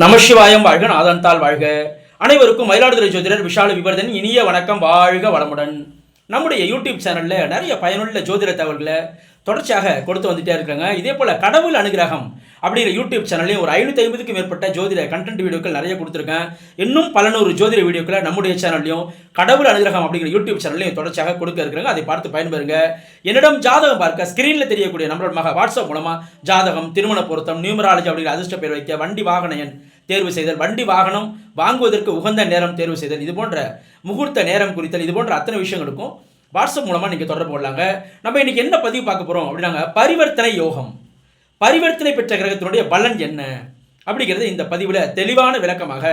நமசிவாயம் வாழ்க நாதன்தால் வாழ்க. அனைவருக்கும் மயிலாடுதுறை ஜோதிடர் விஷால விவர்தன் இனிய வணக்கம். வாழ்க வளமுடன். நம்முடைய யூடியூப் சேனலில் நிறைய பயனுள்ள ஜோதிட தகவல்களை தொடர்ச்சியாக கொடுத்து வந்துட்டே இருக்காங்க. இதே போல் கடவுள் அனுகிரகம் அப்படிங்கிற யூடியூப் சேனல்லையும் ஒரு ஐநூற்றி ஐம்பதுக்கும் மேற்பட்ட ஜோதிட கண்டென்ட் வீடியோக்கள் நிறைய கொடுத்துருக்கேன். இன்னும் பல நூறு ஜோதிட வீடியோக்களை நம்முடைய சேனல்லையும் கடவுள் அனுகிரகம் அப்படிங்கிற யூடியூப் சேனல்லையும் தொடர்ச்சியாக கொடுக்க இருக்கிறாங்க. அதை பார்த்து பயன்பெறுங்க. என்னிடம் ஜாதகம் பார்க்க ஸ்கிரீனில் தெரியக்கூடிய நம்மளோட மக வாட்ஸ்அப் மூலமாக ஜாதகம் திருமண பொருத்தம் நியூமராலஜி அப்படிங்கிற அதிர்ஷ்ட பேர் வைக்க வண்டி வாகன எண் தேர்வு செய்தல் வண்டி வாகனம் வாங்குவதற்கு உகந்த நேரம் தேர்வு செய்தல் இது போன்ற முகூர்த்த நேரம் குறித்தல் இது போன்ற அத்தனை விஷயங்களுக்கும் வாட்ஸ்அப் மூலமாக நீங்கள் தொடர்பு கொள்ளாங்க நம்ம இன்னைக்கு என்ன பதிவு பார்க்க போகிறோம் அப்படின்னாங்க பரிவர்த்தனை யோகம். பரிவர்த்தனை பெற்ற கிரகத்தினுடைய பலன் என்ன? அப்படிங்கிறது இந்த பதிவில் தெளிவான விளக்கமாக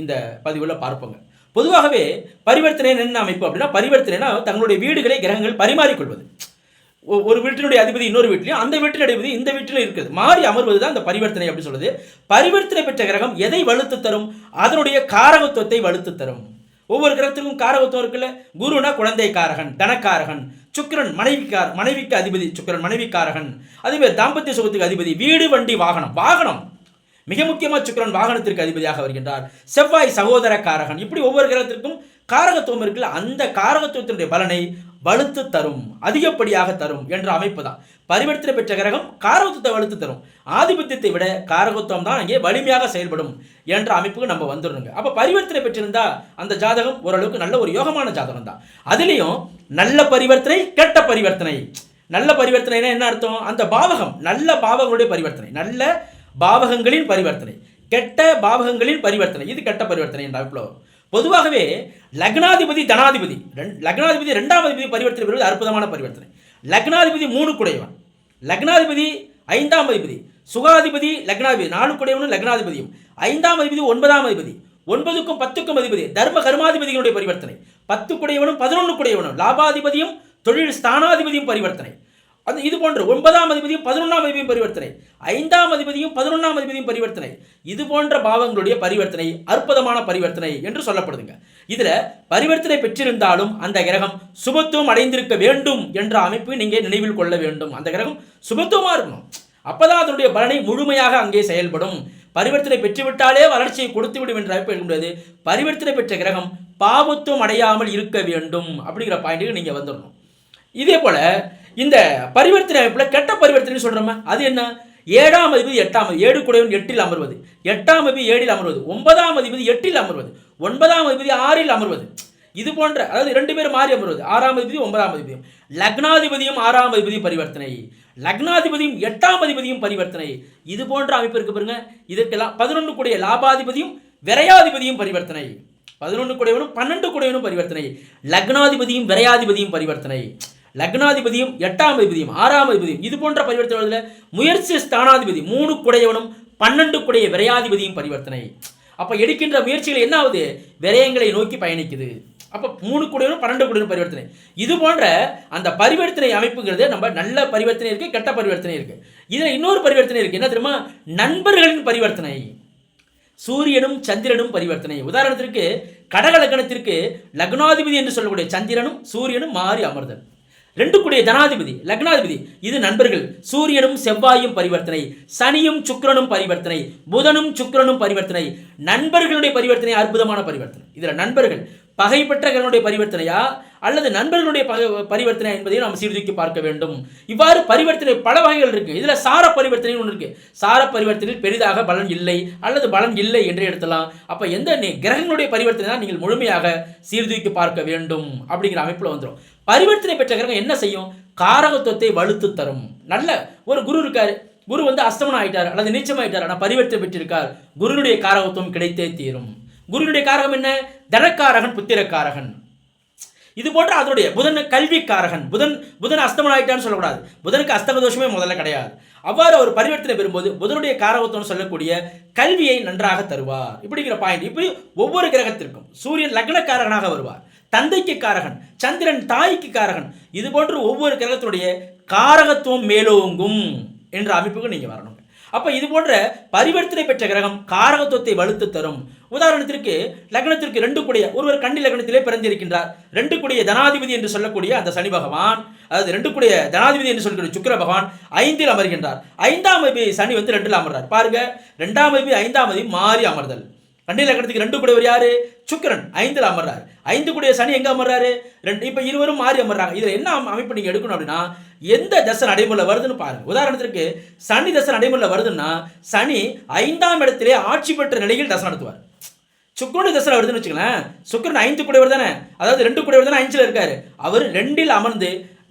இந்த பதிவில் பார்ப்போங்க. பொதுவாகவே பரிவர்த்தனை என்ன அமைப்பு அப்படின்னா பரிவர்த்தனைனா தங்களுடைய வீடுகளை கிரகங்கள் பரிமாறிக்கொள்வது. ஒரு வீட்டினுடைய அதிபதி இன்னொரு வீட்லையும் அந்த வீட்டின் அதிபதி இந்த வீட்டிலும் இருக்குது மாறி அமர்வது தான் அந்த பரிவர்த்தனை அப்படின்னு சொல்லுது. பரிவர்த்தனை பெற்ற கிரகம் எதை வலுத்து தரும்? அதனுடைய காரகத்துவத்தை வலுத்து தரும். ஒவ்வொரு கிரகத்துக்கும் காரகத்துவம் இருக்குல்ல? குருனா குழந்தை காரகன் தனக்காரகன். சுக்கிரன் மனைவிக்கார் மனைவிக்கு அதிபதி சுக்கிரன் மனைவிக்காரகன் அதேமாதிரி தாம்பத்திய சுகத்துக்கு அதிபதி வீடு வண்டி வாகனம். வாகனம். மிக முக்கியமாக சுக்கிரன் வாகனத்திற்கு அதிபதியாக வருகின்றார். செவ்வாய் சகோதர காரகன். இப்படி ஒவ்வொரு கிரகத்திற்கும் காரகத்துவம் இருக்குல்ல? அந்த காரகத்துவத்தினுடைய பலனை வலுத்து தரும் அதிகப்படியாக தரும் என்ற அமைப்பு தான். பரிவர்த்தனை பெற்ற கிரகம் காரகத்துவத்தை வலுத்து தரும். ஆதிபத்தியத்தை விட காரகத்துவம் தான் அங்கே வலிமையாக செயல்படும் என்ற அமைப்புக்கு நம்ம வந்துடணுங்க. அப்போ பரிவர்த்தனை பெற்றிருந்தா அந்த ஜாதகம் ஓரளவுக்கு நல்ல ஒரு யோகமான ஜாதகம் தான். அதுலேயும் நல்ல பரிவர்த்தனை கெட்ட பரிவர்த்தனை. நல்ல பரிவர்த்தனைனா என்ன அர்த்தம்? அந்த பாவகம் நல்ல பாவகங்களுடைய பரிவர்த்தனை. நல்ல பாவகங்களின் பரிவர்த்தனை. கெட்ட பாவகங்களின் பரிவர்த்தனை. இது கெட்ட பரிவர்த்தனை என்ற அமைப்பில் வரும். பொதுவாகவே லக்னாதிபதி தனாதிபதி ரெண்- லக்னாதிபதி ரெண்டாம் அதிபதி பரிவர்த்தனை பெறுவது அற்புதமான பரிவர்த்தனை. லக்னாதிபதி மூணு குடையவன் லக்னாதிபதி ஐந்தாம் அதிபதி. சுகாதிபதி லக்னாதிபதி. நாலு குடையவனும் லக்னாதிபதியும். ஐந்தாம் அதிபதி ஒன்பதாம் அதிபதி. ஒன்பதுக்கும் பத்துக்கும் அதிபதி. தர்ம கர்மாதிபதிகளுடைய பரிவர்த்தனை. பத்து குடையவனும் பதினொன்று குடையவனும் லாபாதிபதியும் தொழில் ஸ்தானாதிபதியும் பரிவர்த்தனை. அது இது போன்று ஒன்பதாம் அதிபதியும் பதினொன்றாம் அதிபதியும் பரிவர்த்தனை. ஐந்தாம் அதிபதியும் பதினொன்றாம் அதிபதியும் பரிவர்த்தனை. இது போன்ற பாவங்களுடைய பரிவர்த்தனை அற்புதமான பரிவர்த்தனை என்று சொல்லப்படுதுங்க. இதுல பரிவர்த்தனை பெற்றிருந்தாலும் அந்த கிரகம் சுபத்துவம் அடைந்திருக்க வேண்டும் என்ற அமைப்பு நீங்க நினைவில் கொள்ள வேண்டும். அந்த கிரகம் சுபத்துவமா இருக்கணும். அப்பதான் அதனுடைய பலனை முழுமையாக அங்கே செயல்படும். பரிவர்த்தனை பெற்றுவிட்டாலே வளர்ச்சியை கொடுத்து விடும் என்ற அமைப்பு இருக்க முடியாது பரிவர்த்தனை பெற்ற கிரகம் பாவத்துவம் அடையாமல் இருக்க வேண்டும் அப்படிங்கிற பாயிண்ட்டுக்கு நீங்க வந்துடணும் இதே போல இந்த பரிவர்த்தனை அமைப்பில் கெட்ட பரிவர்த்தனை சொல்றோமே? அது என்ன? ஏழாம் அதிபதி எட்டாம் ஏடு ஏழு குடையவன் எட்டில் அமர்வது. எட்டாம் அதிபதி ஏழில் அமர்வது. ஒன்பதாம் அதிபதி எட்டில் அமர்வது. ஒன்பதாம் அதிபதி ஆறில் அமர்வது. இது போன்ற அதாவது ரெண்டு பேரும் மாறி அமர்வது. ஆறாம் அதிபதி ஒன்பதாம் அதிபதியும். லக்னாதிபதியும் ஆறாம் அதிபதியும் பரிவர்த்தனை. லக்னாதிபதியும் எட்டாம் அதிபதியும் பரிவர்த்தனை. இது போன்ற அமைப்பு இருக்கு பாருங்க. இதற்கெல்லாம் பதினொன்று கூடிய லாபாதிபதியும் விரையாதிபதியும் பரிவர்த்தனை. பதினொன்று குடையவனும் பன்னெண்டு குடையவனும் பரிவர்த்தனை. லக்னாதிபதியும் விரையாதிபதியும் பரிவர்த்தனை. லக்னாதிபதியும் எட்டாம் அதிபதியும் ஆறாம் அதிபதியும். இது போன்ற பரிவர்த்தனை முயற்சி ஸ்தானாதிபதி மூணு குடையவனும் பன்னெண்டு குடைய விரையாதிபதியும் பரிவர்த்தனை. அப்போ எடுக்கின்ற முயற்சிகள் என்ன ஆகுது? விரயங்களை நோக்கி பயணிக்குது. அப்போ மூணு குடையவனும் பன்னெண்டு குடையவனும் பரிவர்த்தனை. இது போன்ற அந்த பரிவர்த்தனை அமைப்புங்கிறது நம்ம நல்ல பரிவர்த்தனை இருக்குது கெட்ட பரிவர்த்தனை இருக்குது இதில் இன்னொரு பரிவர்த்தனை இருக்குது என்ன தெரியுமா? நண்பர்களின் பரிவர்த்தனை. சூரியனும் சந்திரனும் பரிவர்த்தனை. உதாரணத்திற்கு கடக லக்னத்திற்கு லக்னாதிபதி என்று சொல்லக்கூடிய சந்திரனும் சூரியனும் மாறி அமர்தல். ரெண்டு கூடிய லக்னாதிபதி இது நண்பர்கள் சூரியனும் செவ்வாயும் பரிவர்த்தனை சனியும் சுக்கிரனும் பரிவர்த்தனை புதனும் சுக்கரனும் பரிவர்த்தனை நண்பர்களுடைய பரிவர்த்தனை அற்புதமான பரிவர்த்தனை. இதுல நண்பர்கள் பகைப்பற்ற பரிவர்த்தனையா? அல்லது நண்பர்களுடைய பகை பரிவர்த்தனை என்பதையும் நாம் சீர்தூக்கி பார்க்க வேண்டும். இவ்வாறு பரிவர்த்தனை பல வகைகள் இருக்கு. இதுல சார பரிவர்த்தனை ஒன்று இருக்கு. சார பரிவர்த்தனையில் பெரிதாக பலன் இல்லை அல்லது பலன் இல்லை என்று எடுத்தலாம். அப்ப எந்த கிரகங்களுடைய பரிவர்த்தனை தான் நீங்கள் முழுமையாக சீர்தூக்கி பார்க்க வேண்டும் அப்படிங்கிற அமைப்புல வந்துடும் பரிவர்த்தனை பெற்ற கிரகம் என்ன செய்யும்? காரகத்துவத்தை வலுத்து தரும். நல்ல ஒரு குரு இருக்காரு. குரு வந்து அஸ்தமனம் ஆயிட்டார் அல்லது நீச்சம் ஆயிட்டார் ஆனால் பரிவர்த்தனை பெற்றிருக்கார். குருனுடைய காரகத்துவம் கிடைத்தே தீரும். குருனுடைய காரகம் என்ன? தனக்காரகன் புத்திரக்காரகன். இது போன்ற அதனுடைய புதன் கல்விக்காரகன். புதன் புதன் அஸ்தமனம் ஆகிட்டான்னு சொல்லக்கூடாது. புதனுக்கு அஸ்தம தோஷமே முதல்ல கிடையாது. அவ்வாறு ஒரு பரிவர்த்தனை பெறும்போது புதனுடைய காரகத்தோடு சொல்லக்கூடிய கல்வியை நன்றாக தருவார். இப்படிங்கிற பாயிண்ட் இப்படி ஒவ்வொரு கிரகத்திற்கும் சூரியன் லக்னக்காரகனாக வருவார். தந்தைக்கு காரகன் சந்திரன் தாய்க்கு காரகன். இது போன்று ஒவ்வொரு கிரகத்தினுடைய காரகத்துவம் மேலோங்கும் என்ற அமைப்புக்கு நீங்கள் வரணும். அப்ப இது போன்ற பரிவர்த்தனை பெற்ற கிரகம் காரகத்துவத்தை வலுத்து தரும். உதாரணத்திற்கு லக்னத்திற்கு ரெண்டு கூடிய ஒருவர் கன்னி லக்னத்திலே பிறந்திருக்கின்றார். ரெண்டு கூடிய தனாதிபதி என்று சொல்லக்கூடிய அந்த சனி பகவான் அதாவது ரெண்டு கூடிய தனாதிபதி என்று சொல்லக்கூடிய சுக்கர பகவான் ஐந்தில் அமர்கின்றார். ஐந்தாம் அதிபதி சனி வந்து ரெண்டில் அமர்றார். பாருங்க ரெண்டாம் அதிபதி ஐந்தாம் அதிபதி மாறி அமர்தல். கன்னி லக்கணத்துக்கு ரெண்டு கூடியவர் யாரு? சுக்கிரன். ஐந்தில் அமர்றார். ஐந்து கூடிய சனி எங்க அமர்றாரு? ரெண்டு இப்போ இருவரும் மாறி அமர்றாங்க. இதில் என்ன அமைப்பு நீங்க எடுக்கணும் அப்படின்னா எந்த தசை நடைமுறையில் வருதுன்னு பாருங்க. உதாரணத்திற்கு சனி தசை நடைமுறையில் வருதுன்னா சனி ஐந்தாம் இடத்திலே ஆட்சி பெற்ற நிலையில் தசை நடத்துவார். சுக்கரனுடைய தசை வருதுன்னு வச்சுக்கலேன் சுக்கிரன் ஐந்து கூடியவர் தானே? அதாவது ரெண்டு கூடியவர் தானே அஞ்சில் இருக்காரு. அவர் ரெண்டில் அமர்ந்து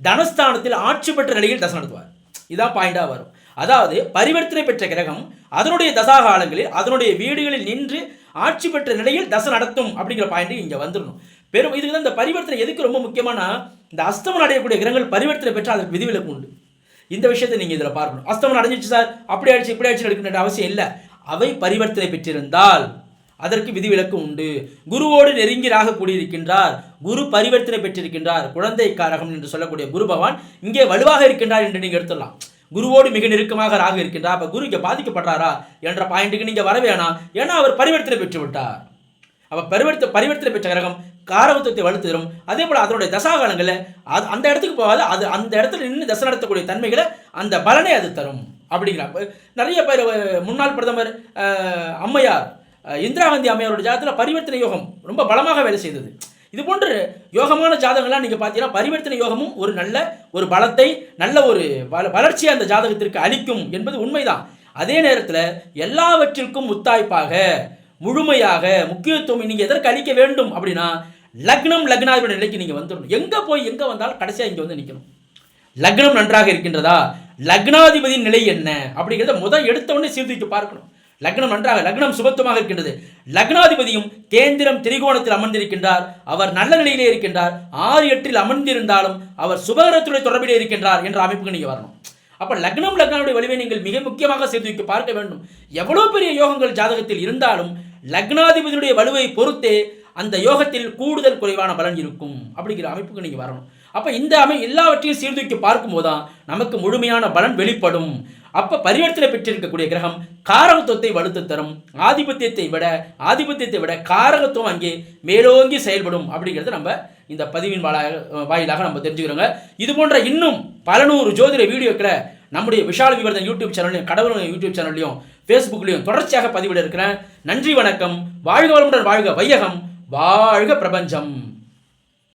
தனஸ்தானத்தில் ஆட்சி பெற்ற நிலையில் தசை நடத்துவார். இதான் பாயிண்டாக வரும். அதாவது பரிவர்த்தனை பெற்ற கிரகம் அதனுடைய தசாகாலங்களில் அதனுடைய வீடுகளில் நின்று ஆட்சி பெற்ற நிலையில் தசை நடத்தும் அப்படிங்கிற பாயிண்ட் இங்கே வந்துடணும் பெரும் இதுக்கு தான் இந்த பரிவர்த்தனை எதுக்கு ரொம்ப முக்கியமானா இந்த அஸ்தமனம் அடையக்கூடிய கிரகங்கள் பரிவர்த்தனை பெற்றால் அதற்கு விதிவிலக்கு உண்டு. இந்த விஷயத்தை நீங்கள் இதில் பார்க்கணும். அஸ்தமனம் அடைஞ்சிச்சு சார் அப்படி ஆயிடுச்சு இப்படி ஆயிடுச்சு எடுக்கின்ற அவசியம் இல்லை. அவை பரிவர்த்தனை பெற்றிருந்தால் அதற்கு விதிவிலக்கு உண்டு. குருவோடு நெருங்கி ராக கூடியிருக்கின்றார். குரு பரிவர்த்தனை பெற்றிருக்கின்றார். குழந்தை காரகம் என்று சொல்லக்கூடிய குரு பகவான் இங்கே வலுவாக இருக்கின்றார் என்று நீங்கள் எடுத்துடலாம். குருவோடு மிக நெருக்கமாக ராகு இருக்கின்றார். அப்போ குரு இங்கே பாதிக்கப்படுறாரா என்ற பாயிண்ட்டுக்கு நீங்கள் வர வேணாம். ஏன்னா அவர் பரிவர்த்தனை பெற்று விட்டார் அப்போ பரிவர்த்த பரிவர்த்தனை பெற்ற கிரகம் காரவத்துவத்தை வலுத்துதரும் அதே போல் அதனுடைய தசாகாலங்களில் அது அந்த இடத்துக்கு போகாது அது அந்த இடத்துல நின்று தசை நடத்தக்கூடிய தன்மைகளை அந்த பலனை அது தரும். அப்படிங்கிறாங்க நிறைய பேர் முன்னாள் பிரதமர் அம்மையார் இந்திரா காந்தி அம்மையாரோட ஜாதத்தில் பரிவர்த்தனை யோகம் ரொம்ப பலமாக வேலை செய்தது. இது போன்று யோகமான ஜாதகங்கள்லாம் நீங்கள் பார்த்தீங்கன்னா பரிவர்த்தனை யோகமும் ஒரு நல்ல ஒரு பலத்தை நல்ல ஒரு வள வளர்ச்சியை அந்த ஜாதகத்திற்கு அளிக்கும் என்பது உண்மைதான். அதே நேரத்தில் எல்லாவற்றிற்கும் முத்தாய்ப்பாக முழுமையாக முக்கியத்துவம் நீங்கள் எதற்கு அளிக்க வேண்டும் அப்படின்னா லக்னம் லக்னாதிபதி நிலைக்கு நீங்கள் வந்துடணும். எங்கே போய் எங்கே வந்தாலும் கடைசியாக இங்கே வந்து நிற்கணும் லக்னம் நன்றாக இருக்கின்றதா? லக்னாதிபதியின் நிலை என்ன? அப்படிங்கிறத முதல் எடுத்த உடனே பார்க்கணும். லக்னம் நன்றாக லக்னம் சுபத்துவமாக இருக்கின்றது. லக்னாதிபதியும் கேந்திரம் திரிகோணத்தில் அமர்ந்திருக்கின்றார். அவர் நல்ல நிலையிலே இருக்கின்றார். ஆறு எட்டில் அமர்ந்திருந்தாலும் அவர் சுபகரத்துடைய தொடர்பிலே இருக்கின்றார் என்ற அமைப்புக்கு நீங்கள் வரணும். அப்போ லக்னம் லக்னாவுடைய வலிமை நீங்கள் மிக முக்கியமாக சேர்த்து வைக்க பார்க்க வேண்டும். எவ்வளவு பெரிய யோகங்கள் ஜாதகத்தில் இருந்தாலும் லக்னாதிபதியுடைய வலுவை பொறுத்தே அந்த யோகத்தில் கூடுதல் குறைவான பலன் இருக்கும் அப்படிங்கிற அமைப்புக்கு நீங்கள் வரணும். அப்போ இந்த அமை எல்லாவற்றையும் சீர்தூக்கி பார்க்கும்போது தான் நமக்கு முழுமையான பலன் வெளிப்படும். அப்போ பரிவர்த்தனை பெற்றிருக்கக்கூடிய கிரகம் காரகத்துவத்தை வலுத்து தரும். ஆதிபத்தியத்தை விட ஆதிபத்தியத்தை விட காரகத்துவம் அங்கே மேலோங்கி செயல்படும் அப்படிங்கிறத நம்ம இந்த பதிவின் வாயிலாக வாயிலாக நம்ம தெரிஞ்சுக்கிறோங்க. இது போன்ற இன்னும் பல நூறு ஜோதிட வீடியோக்களை நம்முடைய விஷால் விவர்தன் யூடியூப் சேனல்லையும் கடவுள் யூடியூப் சேனல்லையும் ஃபேஸ்புக்லையும் தொடர்ச்சியாக பதிவிட இருக்கிறேன். நன்றி வணக்கம். வாழ்க வளமுடன் வாழ்க வையகம். வாழ்க பிரபஞ்சம்.